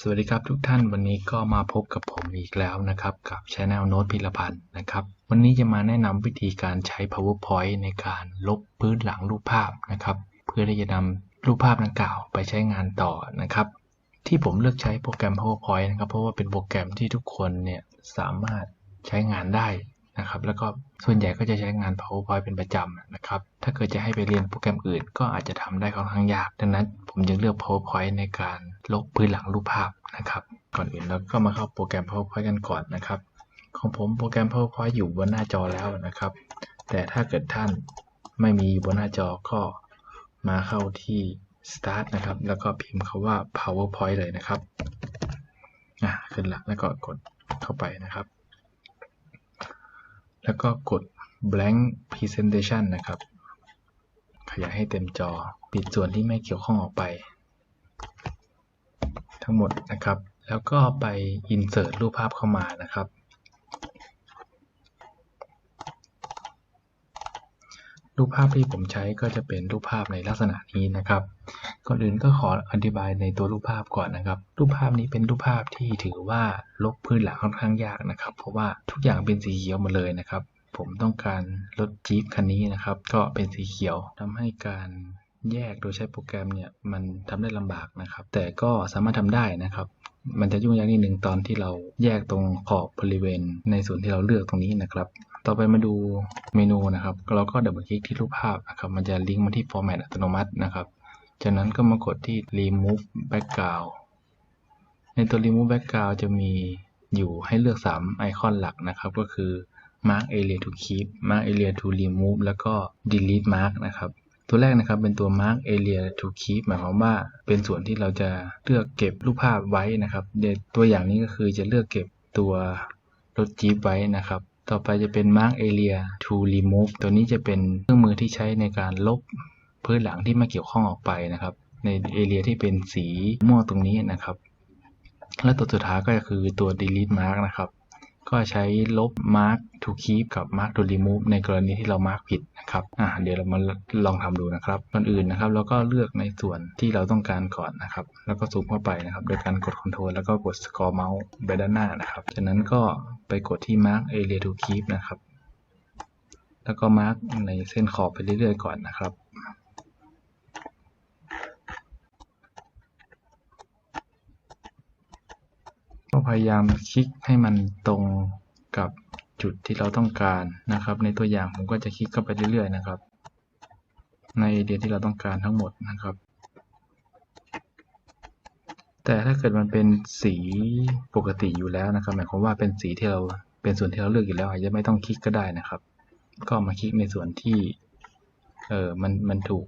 สวัสดีครับทุกท่านวันนี้ก็มาพบกับผมอีกแล้วนะครับ กับช anel โน้ตพิรพันธ์นะครับ วันนี้จะมาแนะนำวิธีการใช้ powerpoint ในการลบพื้นหลังรูปภาพนะครับ เพื่อที่จะนำรูปภาพดังกล่าวไปใช้งานต่อนะครับ ที่ผมเลือกใช้โปรแกรม powerpoint นะครับ เพราะว่าเป็นโปรแกรมที่ทุกคนเนี่ยสามารถใช้งานได้ นะครับแล้วก็ส่วนใหญ่ก็จะใช้งาน powerpoint เป็นประจำนะครับถ้าเกิดจะให้ไปเรียนโปรแกรมอื่น ก็อาจจะทำได้ค่อนข้างยาก ดังนั้นผมจึงเลือก powerpoint ในการลบพื้นหลังรูปภาพนะครับก่อนอื่นเราก็มาเข้าโปรแกรม powerpoint กันก่อนนะครับของผมโปรแกรม powerpoint อยู่บนหน้าจอแล้วนะครับ แต่ถ้าเกิดท่านไม่มีบนหน้าจอก็มาเข้าที่ start นะครับ แล้วก็พิมพ์คาว่า powerpoint เลยนะครับ อะ ขึ้นละแล้วก็กดเข้าไปนะครับ แล้วก็กด blank presentation นะครับ ขยายให้เต็มจอ ปิดส่วนที่ไม่เกี่ยวข้องออกไป ทั้งหมดนะครับ แล้วก็ไป insert รูปภาพเข้ามานะครับ รูปภาพที่ผมใช้ก็จะเป็นรูปภาพในลักษณะนี้นะครับ ก่อนอื่นก็ขออธิบายในตัวรูปภาพก่อนนะครับ รูปภาพนี้เป็นรูปภาพที่ถือว่าลบพื้นหลังค่อนข้างยากนะครับ เพราะว่าทุกอย่างเป็นสีเขียวหมดเลยนะครับ ผมต้องการรถจี๊ปคันนี้นะครับ ก็เป็นสีเขียวทำให้การแยกโดยใช้โปรแกรมเนี่ยมันทำได้ลำบากนะครับ แต่ก็สามารถทำได้นะครับ มันจะยุ่งยากนิดหนึ่งตอนที่เราแยกตรงขอบบริเวณ ในส่วนที่เราเลือกตรงนี้นะครับ ต่อไปมาดูเมนูนะครับ เราก็ดับเบิลคลิกที่รูปภาพนะครับ มันจะลิงก์มาที่ format อัตโนมัตินะครับ จากนั้นก็มากดที่ remove background ในตัว remove background จะมีอยู่ให้เลือก 3 ไอคอนหลักนะครับ ก็คือ mark area to keep mark area to remove แล้วก็ delete mark นะครับตัวแรกนะครับเป็นตัว mark area to keep หมายความว่าเป็นส่วนที่เราจะเลือกเก็บรูปภาพไว้นะครับตัวอย่างนี้ก็คือจะเลือกเก็บตัวรถจี๊ปไว้นะครับ ต่อไปจะเป็น mark area to remove ตัวนี้จะเป็นเครื่องมือที่ใช้ในการลบ พื้นหลังที่ไม่เกี่ยวข้องออกไปนะครับ ในเอเรียที่เป็นสีม่วงตรงนี้นะครับ และตัวสุดท้ายก็คือตัว delete mark นะครับ ก็ใช้ลบ mark to keep กับ mark to remove ในกรณีที่เรา mark ผิดนะครับอ่าเดี๋ยวเรามาลองทำดูนะครับก่อนอื่นนะครับเราก็เลือกในส่วนที่เราต้องการก่อนนะครับ แล้วก็ซูมเข้าไปนะครับ โดยการกด Ctrl แล้วก็กด scroll mouse ไปด้านหน้านะครับ จากนั้นก็ไปกดที่ mark area to keep นะครับ แล้วก็ mark ในเส้นขอบไปเรื่อยๆก่อนนะครับ ก็พยายามคลิกให้มันตรงกับจุดที่เราต้องการนะครับ ในตัวอย่างผมก็จะคลิกเข้าไปเรื่อยๆนะครับ ในไอเดียที่เราต้องการทั้งหมดนะครับ แต่ถ้าเกิดมันเป็นสีปกติอยู่แล้วนะครับ หมายความว่าเป็นสีที่เราเป็นส่วนที่เราเลือกอยู่แล้วอาจจะไม่ต้องคลิกก็ได้นะครับ ก็มาคลิกในส่วนที่เออมันมันถูก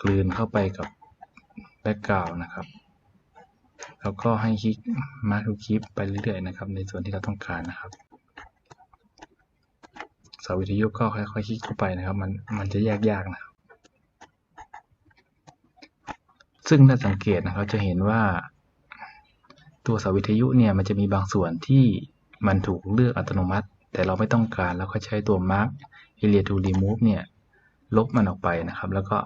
กลืนเข้าไปกับแบ็กกราวนะครับ แล้วก็ให้คลิก Mark to Keep ไปเรื่อยๆนะครับ ในส่วนที่เราต้องการนะครับเสาวิทยุก็ค่อยๆคลิกเข้าไปนะครับ มันมันจะแยกยากนะครับ ซึ่งถ้าสังเกตนะครับจะเห็นว่าตัวเสาวิทยุเนี่ยมันจะมีบางส่วนที่มันถูกเลือกอัตโนมัติ แต่เราไม่ต้องการแล้วก็ใช้ตัว Mark Area to Remove เนี่ยลบมันออกไปนะครับ แล้วก็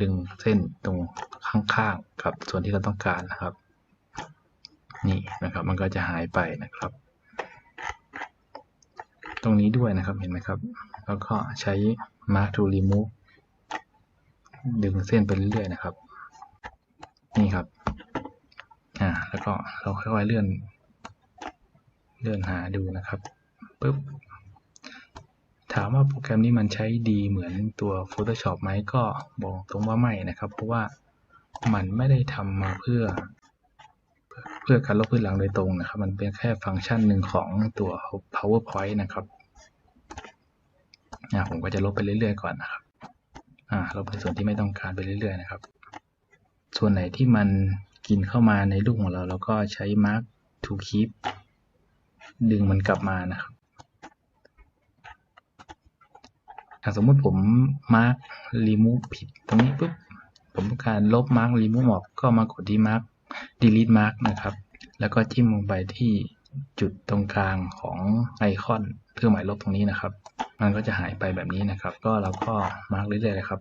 ดึงเส้นตรงข้างๆกับส่วนที่เราต้องการนะครับ นี่นะครับ มันก็จะหายไปนะครับ ตรงนี้ด้วยนะครับเห็นไหมครับ แล้วก็ใช้ mark to remove ดึงเส้นไปเรื่อยๆนะครับ นี่ครับอ่าแล้วก็เราค่อยๆเลื่อน เลื่อนหาดูนะครับปุ๊บถามว่าโปรแกรมนี้มันใช้ดีเหมือนตัว Photoshop ไหมก็บอกตรงว่าไม่นะครับ เพราะว่ามันไม่ได้ทำมาเพื่อ พื่อการลบพื้นหลังโดยตรงนะครับ มันเป็นแค่ฟังก์ชันหนึ่งของตัว powerpoint นะครับผมก็จะลบไปเรื่อยๆ ก่อนนะครับลบในส่วนที่ไม่ต้องการไปเรื่อยๆ นะครับ ส่วนไหนที่มันกินเข้ามาในรูปของเรา เราก็ใช้ mark to keep ดึงมันกลับมานะครับอย่าสมมติผม mark remove ผิดตรงนี้ปุ๊บ ผมต้องการลบ mark remove ออก ก็มากดที่ mark delete mark นะครับ แล้วก็จิ้มลงไปที่จุดตรงกลางของไอคอนเครื่องหมายลบตรงนี้นะครับ มันก็จะหายไปแบบนี้นะครับ ก็เราก็มาร์กเรื่อยๆเลยครับ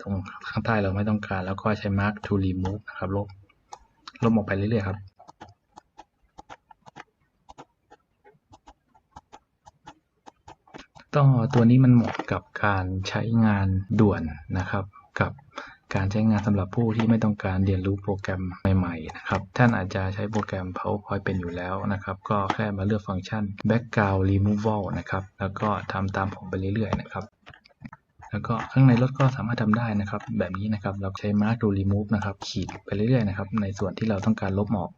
ตรงข้างใต้เราไม่ต้องการ แล้วก็ใช้ mark to remove นะครับ ลบ ลบออกไปเรื่อยๆครับต้อตัวนี้มันเหมาะกับการใช้งานด่วนนะครับ กับ การใช้งานสำหรับผู้ที่ไม่ต้องการเรียนรู้โปรแกรมใหม่ๆนะครับท่านอาจจะใช้โปรแกรม PowerPoint เป็นอยู่แล้วนะครับก็แค่มาเลือกฟังก์ชัน background removal นะครับแล้วก็ทำตามผมไปเรื่อยๆนะครับแล้วก็ข้างในรถก็สามารถทำได้นะครับ แบบนี้นะครับเราใช้ mark to remove นะครับ ขีดไปเรื่อยๆนะครับ ในส่วนที่เราต้องการลบออก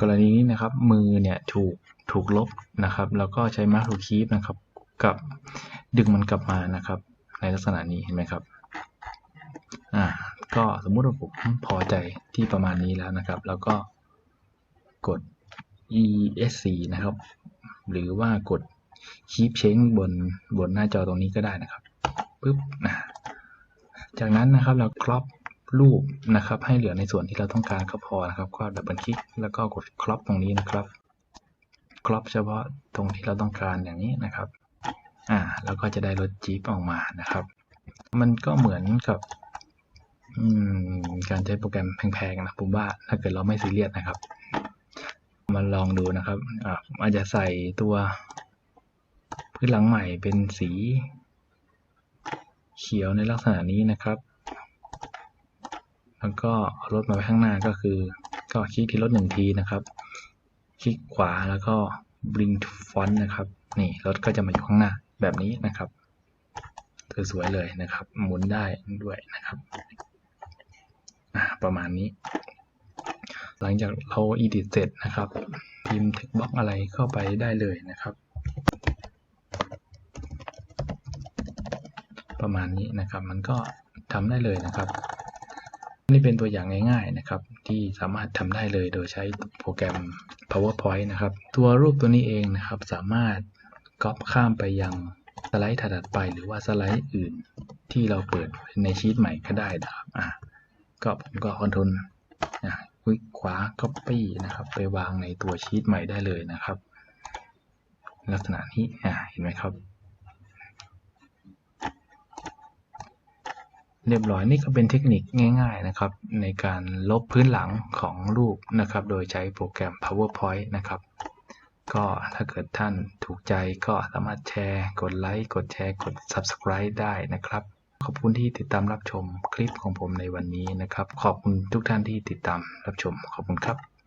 กรณีนี้นะครับมือเนี่ยถูกถูกลบนะครับ แล้วก็ใช้ mark to keep นะครับ กับ ดึงมันกลับมานะครับ ในลักษณะนี้เห็นไหมครับอ่าก็สมมุติว่าผมพอใจที่ประมาณนี้แล้วนะครับ แล้วก็กด esc นะครับ หรือว่ากด keep change บนบนหน้าจอตรงนี้ก็ได้นะครับปึ๊บนะจากนั้นนะครับเราครอปรูปนะครับ ให้เหลือในส่วนที่เราต้องการก็พอนะครับ ก็ดับเบิลคลิกแล้วก็กดครอปตรงนี้นะครับครอปเฉพาะตรงที่เราต้องการอย่างนี้นะครับ อ่าแล้วก็จะได้รถจี๊ปออกมานะครับ มันก็เหมือนกับการใช้โปรแกรมแพงๆนะผมว่าถ้าเกิดเราไม่ซีเรียสนะครับ มาลองดูนะครับอาอาจจะใส่ตัวพื้นหลังใหม่เป็นสีเขียวในลักษณะนี้นะครับ แล้วก็เอารถมาไว้ข้างหน้าก็คือ ก็คลิกที่รถหนึ่งทีนะครับ คลิกขวาแล้วก็ bring to front นะครับ นี่รถก็จะมาอยู่ข้างหน้า แบบนี้นะครับสวยๆเลยนะครับ หมุนได้ด้วยนะครับประมาณนี้ หลังจากเรา edit เสร็จนะครับพิมพ์ text box อะไรเข้าไปได้เลยนะครับ ประมาณนี้นะครับ มันก็ทำได้เลยนะครับ นี่เป็นตัวอย่างง่ายๆนะครับ ที่สามารถทำได้เลยโดยใช้โปรแกรม PowerPoint นะครับ ตัวรูปตัวนี้เองนะครับ สามารถ ก๊อปข้ามไปยังสไลด์ถัดไปหรือว่าสไลด์อื่นที่เราเปิดในชีตใหม่ก็ได้นะครับอะก็ผมก็คอนโทรลนะคลิกขวา Copy นะครับ ไปวางในตัวชีตใหม่ได้เลยนะครับ ลักษณะนี้อะเห็นไหมครับ เรียบร้อยนี่ก็เป็นเทคนิคง่าย ๆนะครับ ในการลบพื้นหลังของรูปนะครับ โดยใช้โปรแกรม PowerPoint นะครับ ก็ถ้าเกิดท่านถูกใจก็สามารถแชร์ กดไลค์ กดแชร์ กด Subscribe ได้นะครับ ขอบคุณที่ติดตามรับชมคลิปของผมในวันนี้นะครับ ขอบคุณทุกท่านที่ติดตามรับชม ขอบคุณครับ